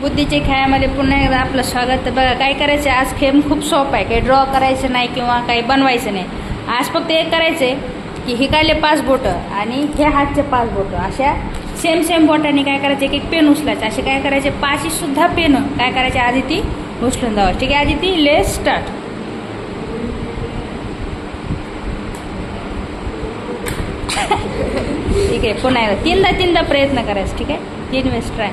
बुद्धीचे खेळामध्ये पुन्हा एकदा आपलं स्वागत. बघा काय करायचं आज खेळ खूप सोपं आहे. काही ड्रॉ करायचं नाही किंवा काही बनवायचं नाही. आज फक्त एक करायचं आहे की हिकाले पाच बोटं आणि हे हातचे पाच बोटं. अशा सेम सेम बोटाने काय करायचे? एक एक पेन उचलायचं. असे काय करायचे? पाचशीसुद्धा पेन काय करायचे? आधी ती उचलून जावं. ठीक आहे आधी ती ले स्टार्ट ठीक आहे पुन्हा एकदा. तीनदा तीनदा प्रयत्न करायचा. ठीक आहे? तीन वेळेस ट्राय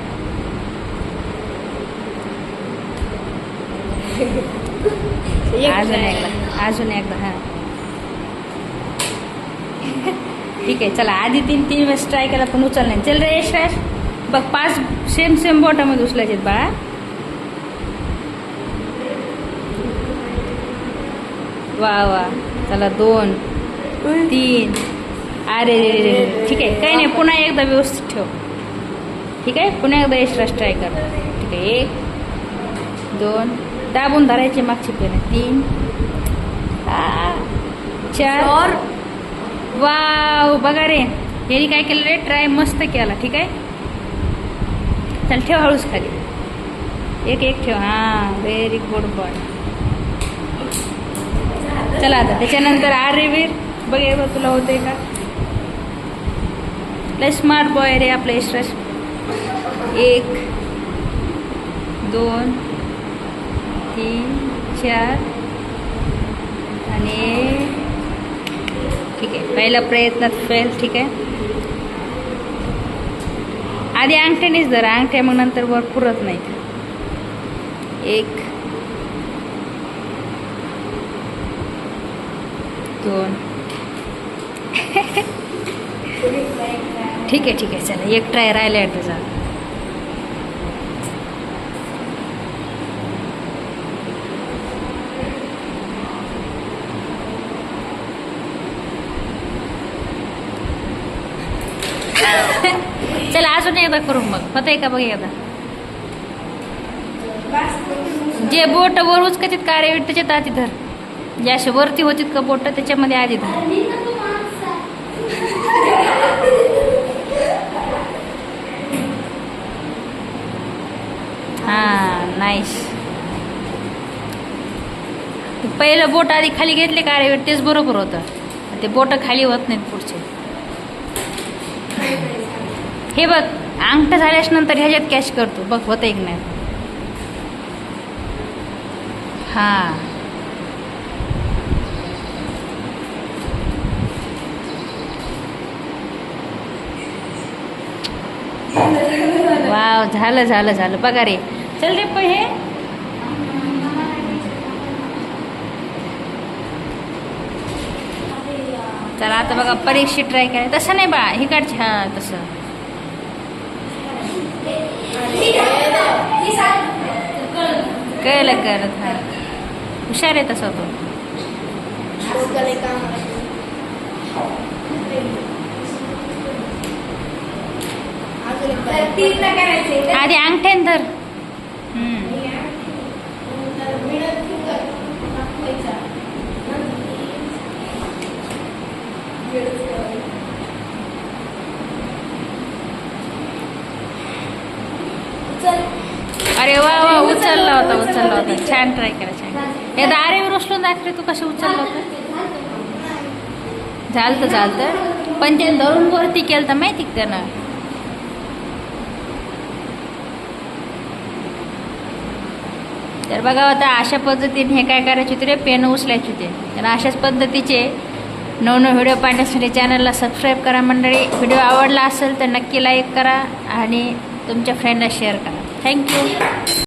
अजून एकदा अजून एकदा हां. ठीक आहे चला आधी तीन तीन वेळेस ट्राय केला पण उचल नाही. चल रे यश बघ पाच सेम सेम बोटामध्ये उचलायचे बाळा. वा वा. चला दोन तीन. अरे रे रे ठीक आहे काही नाही पुन्हा एकदा व्यवस्थित ठेव. ठीक आहे पुन्हा एकदा राज ट्राय कर. ठीक आहे एक दोन दाबून धरायचे मागची पेन तीन चार वाव बघा रे. यांनी काय केलं रे? ट्राय मस्त केला ठीक आहे? चल ठेव हळूच खाली. एक एक ठेव. हां व्हेरी गुड बॉय चला आता त्याच्यानंतर आर रे वीर बघ बघ तुला होतंय का? लय स्मार्ट बॉय रे आपलं यशराज एक दोन तीन चार. आणि ठीक आहे पहिला प्रयत्नात फेल ठीक आहे. आधी अंगठ्यानेच धरा अंगठ्या मग नंतर वर पुरत नाहीत एक दोन. ठीक आहे ठीक आहे चला एक ट्राय राहिला आहे तुझा चला अजून एकदा करू मग. होतंय का बघ एकदा? जे बोट वर उचकतीत कार्य त्याच्यात आधी धर. जे असे वरती होतीत का बोट त्याच्यामध्ये आधी धर. हा नाईस पहिलं बोट आधी खाली घेतले कार्य तेच बरोबर होतं. ते बोट खाली होत नाहीत पुढचे. हे बघ अंगठा झाल्यास नंतर ह्याच्यात कॅश करतो. बघ होतं एक नाही? हां. वाव झालं झालं झालं. बघा रे. चल रे पण हे. चला आता बघा परीक्षित ट्राय करा तसं नाही बा हिकडचे हां तसं. कळलं करत हा हुशार आहे तसा तो. आधी अंगठ्यान धर. अरे वा. उचलला होता उचलला होता. छान ट्राय करा छान हे आरेवर उचलून दाखले तू कसं उचललं होतं. झालतं झालतं. पण ते धरून वरती केलं तर माहिती त्यानं? तर बघा आता अशा पद्धतीने हे काय करायचे होते रे? पेन उचलायचे होते. तर अशाच पद्धतीचे नवनवीन व्हिडिओ पाहण्यासाठी चॅनलला सबस्क्राईब करा मंडळी. व्हिडिओ आवडला असेल तर नक्की लाईक करा आणि तुमच्या फ्रेंडला शेअर करा. थँक्यू